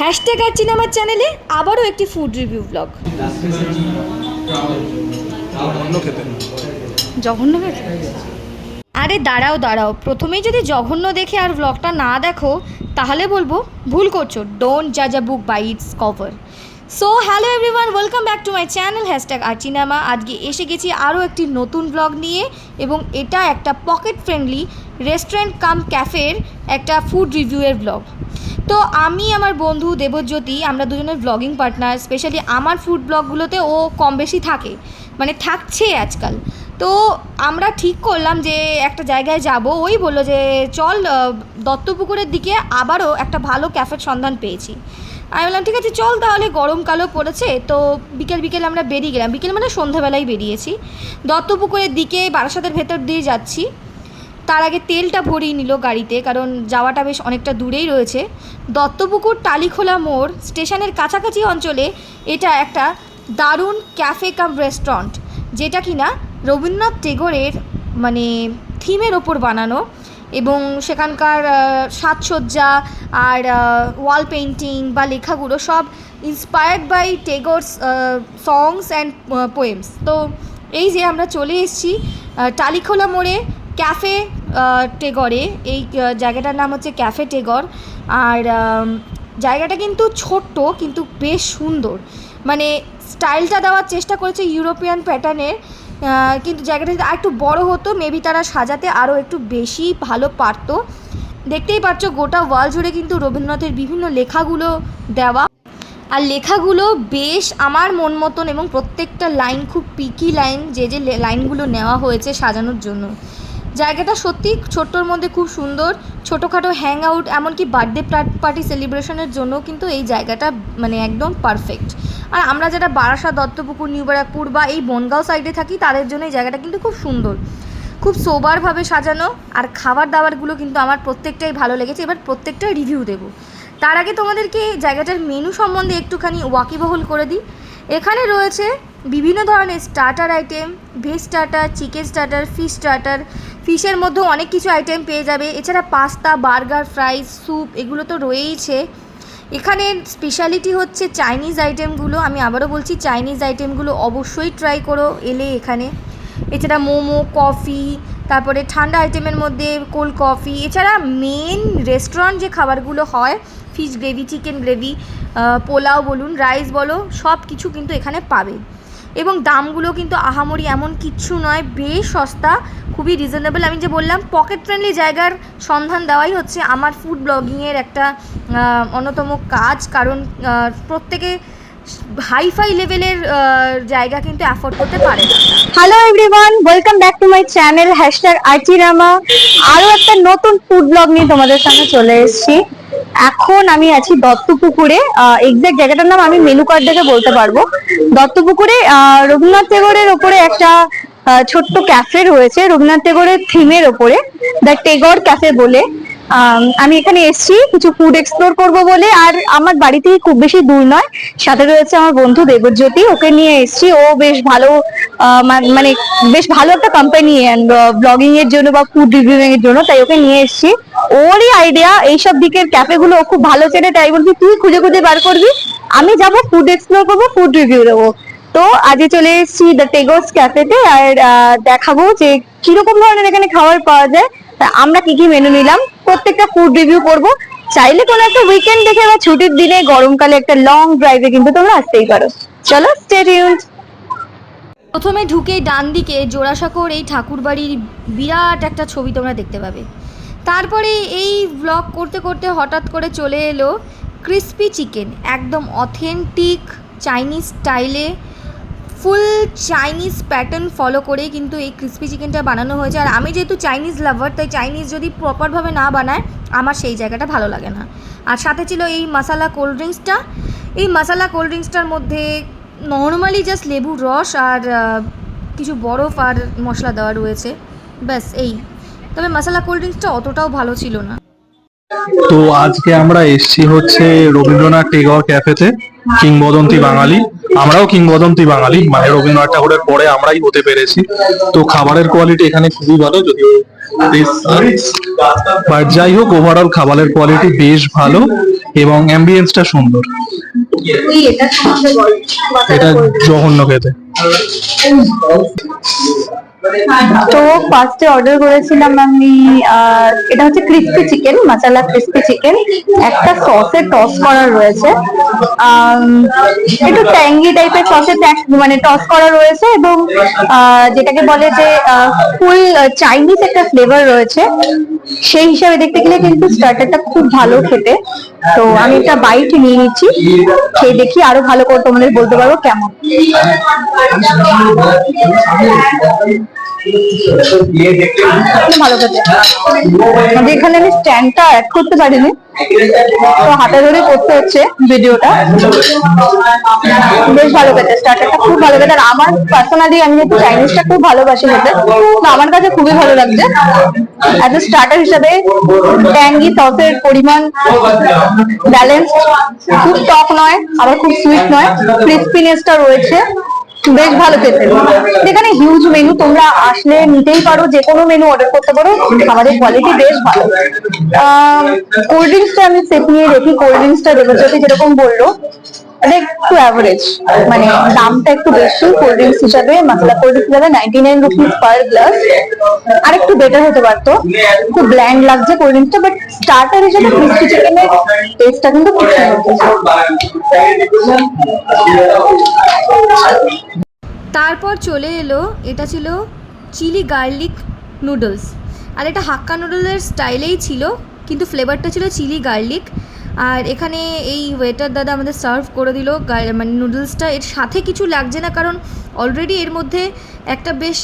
Hashtag আর চিনামার চ্যানেলে আবারও একটি ফুড রিভিউ ব্লগ জঘন্য খেতে আরে দাঁড়াও দাঁড়াও। প্রথমেই যদি জঘন্য দেখে আর ব্লগটা না দেখো তাহলে বলব ভুল করছ। ডোন্ট জাজ a book by its cover so hello everyone welcome back to my channel hashtag Archinama আজকে এসে গেছি আরও একটি নতুন ব্লগ নিয়ে এবং এটা একটা পকেট ফ্রেন্ডলি রেস্টুরেন্ট কাম ক্যাফের একটা ফুড রিভিউয়ের ব্লগ তো আমি আমার বন্ধু দেবজ্যোতি, আমরা দুজনের ব্লগিং পার্টনার স্পেশালি আমার ফুড ব্লগগুলোতে ও কম বেশি থাকে মানে থাকছে আজকাল। তো আমরা ঠিক করলাম যে একটা জায়গায় যাব, ওই বলল যে চল দত্তপুকুরের দিকে আবারও একটা ভালো ক্যাফের সন্ধান পেয়েছি। আমি বললাম, ঠিক আছে, চল তাহলে গরমকালও পড়েছে, তো বিকেল বিকেল আমরা বেরিয়ে গেলাম। বিকেল মানে সন্ধ্যাবেলায় বেরিয়েছি। দত্তপুকুরের দিকে বারাসাতের ভেতর দিয়ে যাচ্ছি। তার আগে তেলটা ভরিয়ে নিল গাড়িতে, কারণ যাওয়াটা বেশ অনেকটা দূরেই রয়েছে। দত্তপুকুর টালিখোলা মোড় স্টেশনের কাছাকাছি অঞ্চলে এটা একটা দারুণ ক্যাফে কাম রেস্টুরেন্ট, যেটা কিনা রবীন্দ্রনাথ টেগোরের মানে থিমের ওপর বানানো। এবং সেখানকার সাজসজ্জা আর ওয়াল পেন্টিং বা লেখাগুলো সব inspired by Tagore's songs and poems তো এই যে আমরা চলে এসেছি টালিখোলা মোড়ে ক্যাফে টেগরে এই জায়গাটার নাম হচ্ছে ক্যাফে টেগর আর জায়গাটা কিন্তু ছোট্ট, কিন্তু বেশ সুন্দর। মানে স্টাইলটা দেওয়ার চেষ্টা করেছে ইউরোপিয়ান প্যাটার্নের কিন্তু জায়গাটা যদি আরেকটু বড় হতো মেবি তারা সাজাতে আরও একটু বেশি ভালো পারতো। দেখতেই পাচ্ছ, গোটা ওয়াল জুড়ে কিন্তু রবীন্দ্রনাথের বিভিন্ন লেখাগুলো দেওয়া। আর লেখাগুলো বেশ আমার মন মতন এবং প্রত্যেকটা লাইন খুব পিকি লাইন যে যে লাইনগুলো নেওয়া হয়েছে সাজানোর জন্য। জায়গাটা সত্যি ছোট্টর মধ্যে খুব সুন্দর, ছোটোখাটো হ্যাং আউট এমনকি বার্থডে পার্টি সেলিব্রেশনের জন্য কিন্তু এই জায়গাটা মানে একদম পারফেক্ট আর আমরা যেটা বারাসা দত্তপুকুর, নিউ ব্যারাকপুর বা এই বনগাঁও সাইডে থাকি, তাদের জন্য এই জায়গাটা কিন্তু খুব সুন্দর। খুব সোবারভাবে সাজানো আর খাবার দাবারগুলো কিন্তু আমার প্রত্যেকটাই ভালো লেগেছে। এবার প্রত্যেকটা রিভিউ দেবো। তার আগে তোমাদেরকে জায়গাটার মেনু সম্বন্ধে একটুখানি ওয়াকিবহল করে দিই। এখানে রয়েছে বিভিন্ন ধরনের starter item veg starter chicken starter fish starter ফিশের মধ্যেও অনেক কিছু আইটেম পেয়ে যাবে। এছাড়া পাস্তা বার্গার ফ্রাইস স্যুপ এগুলো তো রয়েইছে। এখানের স্পেশালিটি হচ্ছে চাইনিজ আইটেমগুলো আমি আবারও বলছি চাইনিজ আইটেমগুলো অবশ্যই ট্রাই করো এলে এখানে। এছাড়া মোমো কফি তারপরে ঠান্ডা আইটেমের মধ্যে কোল্ড কফি এছাড়া মেন রেস্টুরেন্ট যে খাবারগুলো হয় fish gravy chicken gravy pulao বলুন রাইস বলো সব কিছু কিন্তু এখানে পাবে। এবং দামগুলো কিন্তু আহামরি এমন কিচ্ছু নয়, বেশ সস্তা, খুবই রিজনেবল আমি যে বললাম পকেট ফ্রেন্ডলি জায়গার সন্ধান দেওয়াই হচ্ছে আমার ফুড ব্লগিংয়ের একটা অন্যতম কাজ। কারণ প্রত্যেকে হাইফাই লেভেলের জায়গা কিন্তু অ্যাফোর্ড করতে পারে না। Hello everyone welcome back to my channel hashtag IT Rama আরও একটা নতুন ফুড ব্লগ নিয়ে তোমাদের সামনে চলে এসেছি। এখন আমি আছি দত্তপুকুরে। এক্সাক্ট জায়গাটার নাম আমি মেনু কার্ড দেখে বলতে পারব। দত্তপুকুরে রবীন্দ্রনাথ টেগোরের ওপরে একটা ছোট্ট ক্যাফে রয়েছে, রবীন্দ্রনাথ টেগোরের থিমের ওপরে দ্য টেগর ক্যাফে বলে। আমি এখানে এসেছি, কিছু ফুড এক্সপ্লোর করব বলে, আর আমার বাড়ি থেকে খুব বেশি দূর নয়, সাথে রয়েছে আমার বন্ধু দেবজ্যোতি, ওকে নিয়ে এসেছি। ও বেশ ভালো মানে বেশ ভালো একটা কোম্পানি ব্লগিং এর জন্য বা ফুড রিভিউইং এর জন্য, তাই ওকে নিয়ে এসেছি। ওরই আইডিয়া এইসব দিকের ক্যাফে গুলো খুব ভালো চেনে, তাই বলছি, তুই খুঁজে খুঁজে বার করবি। আমি যাব ফুড এক্সপ্লোর করব ফুড রিভিউ দেবো। তো আজকে চলে এসেছি দ্য টেগোস ক্যাফেতে আর দেখাবো যে কীরকম ধরনের এখানে খাবার পাওয়া যায়। আমরা কি কি মেনু নিলাম, প্রত্যেকটা ফুড রিভিউ করব। চাইলে কোনো একটা উইকেন্ড দেখে বা ছুটির দিনে, গরমকালে একটা লং ড্রাইভে কিন্তু তোমরা আসতেই পারো। চলো স্টে টিউনড প্রথমে ঢুকে ডান দিকে জোড়াসাঁকোর এই ঠাকুরবাড়ির বিরাট একটা ছবি তোমরা দেখতে পাবে। তারপরে এই ব্লগ করতে করতে হঠাৎ করে চলে এলো ক্রিস্পি চিকেন একদম অথেন্টিক চাইনিজ স্টাইলে ফুল চাইনিজ প্যাটার্ন ফলো করে কিন্তু এই ক্রিস্পি চিকেনটা বানানো হয়েছে। আর আমি যেহেতু চাইনিজ লাভার তাই চাইনিজ যদি প্রপারভাবে না বানায়, আমার সেই জায়গাটা ভালো লাগে না। আর সাথে ছিল এই মশালা কোল্ড ড্রিঙ্কসটা এই মশালা কোল্ড ড্রিঙ্কসটার মধ্যে নর্মালি জাস্ট লেবুর রস আর কিছু বরফ আর মশলা দেওয়া রয়েছে। ব্যাস, এই। তবে মশালা কোল্ড ড্রিঙ্কসটা অতটাও ভালো ছিল না। তো আজকে আমরা এসছি হচ্ছে রবীন্দ্রনাথ টেগর ক্যাফেতে, কিংবদন্তি বাঙালি। আমরাও কিংবদন্তি বাঙালি মানে রবীন্দ্রনাথ ঠাকুরের পরে আমরাই হতে পেরেছি। তো খাবারের কোয়ালিটি এখানে খুবই ভালো, যদিও বাট যাই হোক ওভারঅল খাবারের কোয়ালিটি বেশ ভালো এবং অ্যাম্বিয়েন্সটা সুন্দর। এটা জঘন্য খেতে। তো ফার্স্টে অর্ডার করেছিলাম আমি এটা হচ্ছে crispy chicken masala crispy chicken একটা সসে টস করা রয়েছে। একটু ট্যাঙ্গি টাইপের সসে মানে টস করা রয়েছে এবং যেটাকে বলে যে ফুল চাইনিজ একটা ফ্লেভার রয়েছে। সেই হিসাবে দেখতে গেলে কিন্তু স্টার্টারটা খুব ভালো খেতে। তো আমি একটা বাইট নিয়ে নিচ্ছি। খেয়ে দেখি আরও ভালো করে তোমাদের বলতে পারব কেমন। ভালো আমাদের এখানে আমি স্ট্যান্ডটা অ্যাড করতে পারিনি, তো হাতে ধরে করতে হচ্ছে ভিডিওটা বেশ ভালো খেতে স্টার্টারটা খুব ভালো খেতে আর আমার পার্সোনালি আমি যেহেতু চাইনিজটা খুব ভালোবাসি খেতে, তো আমার কাছে খুবই ভালো লাগছে। অ্যাজ এ স্টার্টার হিসাবে ট্যাঙ্গি সসের পরিমাণ ব্যালেন্স খুব টক নয়, আবার খুব সুইট নয়। ক্রিস্পিনেসটা রয়েছে। বেশ ভালো খেতে এখানে হিউজ মেনু তোমরা আসলে নিতেই পারো যে কোনো মেনু অর্ডার করতে পারো খাবারের কোয়ালিটি বেশ ভালো। কোল্ড ড্রিঙ্কসটা আমি সেট নিয়ে দেখি কোল্ড ড্রিঙ্কসটা দেবজ্যোতি যেরকম বলল। এটা একটু অ্যাভারেজ মানে দামটা একটু বেশি কোল্ড ড্রিঙ্কস হিসাবে মশলা কোল্ড ড্রিঙ্কস হিসাবে ninety nine rupees per glass আর একটু বেটার হতে পারতো, খুব ব্ল্যান্ড লাগছে কোল্ড ড্রিঙ্কসটা বাট স্টার্টার হিসেবে ক্রিস্পি চিকেনের টেস্টটা কিন্তু খুব সুন্দর তারপর চলে এলো, এটা ছিল চিলি গার্লিক নুডলস। আর এটা হাক্কা নুডলসের স্টাইলেই ছিল, কিন্তু ফ্লেভারটা ছিল চিলি গার্লিক। আর এখানে এই ওয়েটার দাদা আমাদের সার্ভ করে দিল মানে নুডলসটা। এর সাথে কিছু লাগছে না, কারণ অলরেডি এর মধ্যে একটা বেশ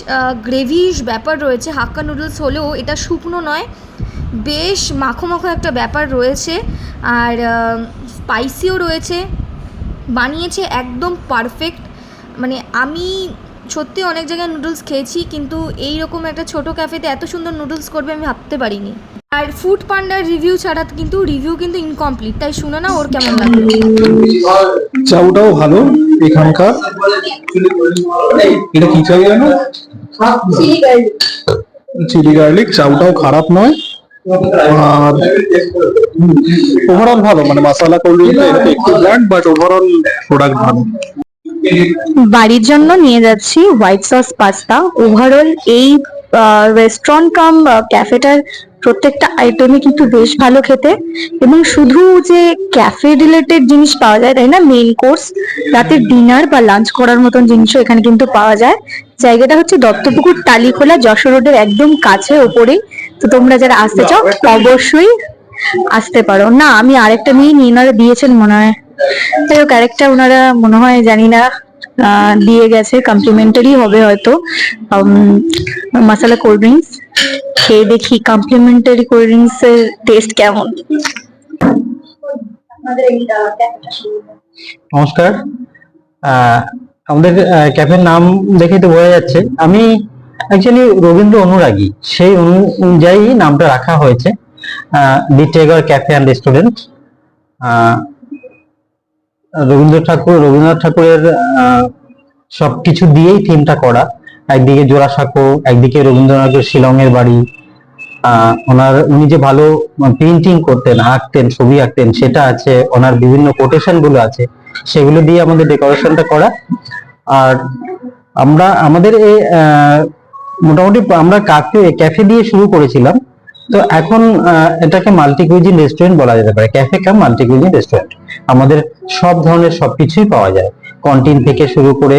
গ্রেভিশ ব্যাপার রয়েছে। হাক্কা নুডলস হলেও এটা শুকনো নয়, বেশ মাখো মাখো একটা ব্যাপার রয়েছে। আর স্পাইসিও রয়েছে, বানিয়েছে একদম পারফেক্ট মানে আমি সত্যি অনেক জায়গায় নুডলস খেয়েছি, কিন্তু এই রকম একটা ছোট ক্যাফেতে এত সুন্দর নুডলস করবে আমি ভাবতে পারিনি। আর ফুড পান্ডার রিভিউ ছাড়া কিন্তু রিভিউ কিন্তু ইনকমপ্লিট তাই শুনে না ওর কেমন লাগল? চাউটাও ভালো, এখানকার। এটা কি চাই জানো? চিলি গার্লিক চাউটাও খারাপ নয়। আর ওভারঅল ভালো মানে মশলা কোল্ড ড্রিঙ্কটা একটু ব্ল্যান্ড বাট ওভারঅল প্রোডাক্ট ভালো। বাড়ির জন্য নিয়ে যাচ্ছি হোয়াইট সস পাস্তা ওভারঅল এই রেস্টুরেন্ট কাম ক্যাফেটার প্রত্যেকটা আইটেমই কিন্তু বেশ ভালো খেতে। এবং শুধু যে ক্যাফে রিলেটেড জিনিস পাওয়া যায় তাই না? মেইন কোর্স রাতের ডিনার বা লাঞ্চ করার মতন জিনিসও এখানে কিন্তু পাওয়া যায়। জায়গাটা হচ্ছে দত্তপুকুর টালিখোলা যশোর রোডের একদম কাছে ওপরেই। তো তোমরা যারা আসতে চাও অবশ্যই আসতে পারো। না আমি আরেকটা মেয়ে নিয়ে দিয়েছেন মনে হয়। যাই হোক ওনারা মনে হয় জানি না দিয়ে গেছে কমপ্লিমেন্টারি হবে হয়তো মশলা কোল্ড ড্রিঙ্কস খেয়ে দেখি কমপ্লিমেন্টারি কোল্ড ড্রিঙ্কস এর টেস্ট কেমন। নমস্কার। আমাদের ক্যাফের নাম দেখে তো বোঝা যাচ্ছে। আমি অ্যাকচুয়ালি রবীন্দ্র অনুরাগী, সেই অনু- অনুযায়ী নামটা রাখা হয়েছে the cafe and restaurant Rabindra Thakur, Rabindranath ঠাকুরের সবকিছু দিয়েই থিমটা করা। একদিকে জোড়াসাঁকো একদিকে রবীন্দ্রনাথের শিলংয়ের বাড়ি। ওনার, উনি যে ভালো পেন্টিং করতেন, আঁকতেন, ছবি আঁকতেন, সেটা আছে, ওনার বিভিন্ন কোটেশনগুলো আছে, সেগুলো দিয়ে আমাদের ডেকোরেশনটা করা। আর আমরা, আমাদের এই মোটামুটি আমরা কাফে ক্যাফে দিয়ে শুরু করেছিলাম। তো এখন এটাকে মাল্টি কুইজিন রেস্টুরেন্ট বলা যেতে পারে। Cafe cum multi cuisine restaurant আমাদের সব ধরনের সবকিছুই পাওয়া যায়। কন্টিন থেকে শুরু করে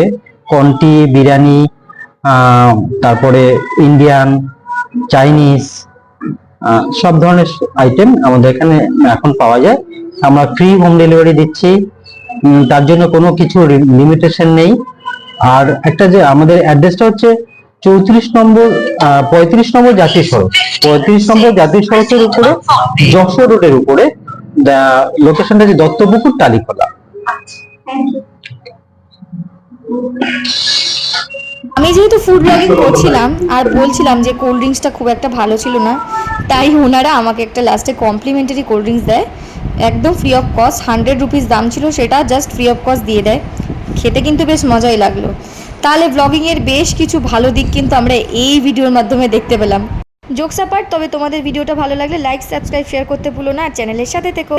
কন্টি বিরিয়ানি তারপরে ইন্ডিয়ান চাইনিজ সব ধরনের আইটেম আমাদের এখানে এখন পাওয়া যায়। আমরা ফ্রি হোম ডেলিভারি দিচ্ছি। তার জন্য কোনো কিছু লিমিটেশন নেই। আর একটা যে আমাদের অ্যাড্রেসটা হচ্ছে চৌত্রিশ নম্বর পঁয়ত্রিশ নম্বর জাতীয় সড়ক। পঁয়ত্রিশ নম্বর জাতীয় সড়কের উপরে, যশোর রোডের উপরে লোকেশনটা হচ্ছে দত্তপুকুর, টালিখোলা। আমি যেহেতু ফুড ব্লগিং করছিলাম, আর বলছিলাম যে কোল্ড ড্রিঙ্কসটা খুব একটা ভালো ছিল না, তাই ওনারা আমাকে একটা লাস্টে কমপ্লিমেন্টারি কোল্ড ড্রিঙ্কস দেয়। একদম free of cost hundred rupees দাম ছিল, সেটা জাস্ট ফ্রি অফ কস্ট দিয়ে দেয়। খেতে কিন্তু বেশ মজাই লাগল। তাহলে ব্লগিংয়ের বেশ কিছু ভালো দিক কিন্তু আমরা এই ভিডিওর মাধ্যমে দেখতে পেলাম। জোকসাপার তবে তোমাদের ভিডিওটা ভালো লাগলে লাইক সাবস্ক্রাইব শেয়ার করতে ভুলো না। চ্যানেলের সাথে থেকো।